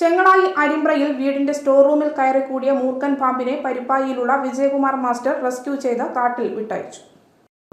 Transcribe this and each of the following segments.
ചെങ്ങളായി അരിമ്പ്രയിൽ വീടിന്റെ സ്റ്റോർ റൂമിൽ കയറിക്കൂടിയ മൂർഖൻ പാമ്പിനെ പരിപ്പായിയിലുള്ള വിജയകുമാർ മാസ്റ്റർ റെസ്ക്യൂ ചെയ്ത് കാട്ടിൽ വിട്ടയച്ചു.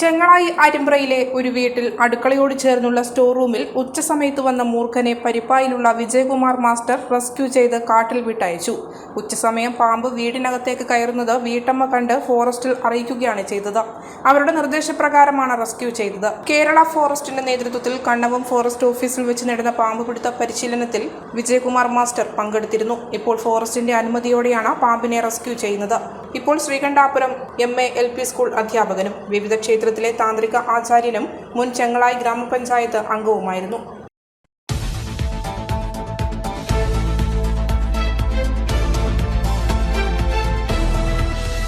ചെങ്ങളായി അരിമ്പ്രയിലെ ഒരു വീട്ടിൽ അടുക്കളയോട് ചേർന്നുള്ള സ്റ്റോർ റൂമിൽ ഉച്ചസമയത്ത് വന്ന മൂർഖനെ പരിപ്പായിലുള്ള വിജയകുമാർ മാസ്റ്റർ റെസ്ക്യൂ ചെയ്ത് കാട്ടിൽ വിട്ടയച്ചു. ഉച്ചസമയം പാമ്പ് വീടിനകത്തേക്ക് കയറുന്നത് വീട്ടമ്മ കണ്ട് ഫോറസ്റ്റിൽ അറിയിക്കുകയാണ് ചെയ്തത്. അവരുടെ നിർദ്ദേശപ്രകാരമാണ് റെസ്ക്യൂ ചെയ്തത്. കേരള ഫോറസ്റ്റിന്റെ നേതൃത്വത്തിൽ കണ്ണവം ഫോറസ്റ്റ് ഓഫീസിൽ വെച്ച് നടന്ന പാമ്പ് പിടുത്ത പരിശീലനത്തിൽ വിജയകുമാർ മാസ്റ്റർ പങ്കെടുത്തിരുന്നു. ഇപ്പോൾ ഫോറസ്റ്റിന്റെ അനുമതിയോടെയാണ് പാമ്പിനെ റെസ്ക്യൂ ചെയ്യുന്നത്. ഇപ്പോൾ Sreekandapuram M A L P school അധ്യാപകനും വിവിധ ക്ഷേത്രത്തിലെ താന്ത്രിക ആചാര്യനും മുൻ ചെങ്ങളായി ഗ്രാമപഞ്ചായത്ത് അംഗവുമായിരുന്നു.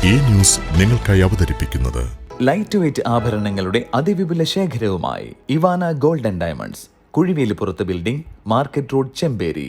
ഈ ന്യൂസ് നിങ്ങൾക്കായി അവതരിപ്പിക്കുന്നത് ലൈറ്റ് വെയ്റ്റ് ആഭരണങ്ങളുടെ അതിവിപുല ശേഖരവുമായി Ivana golden diamonds കുഴിവേലിപ്പുറത്ത് building market road Chemperi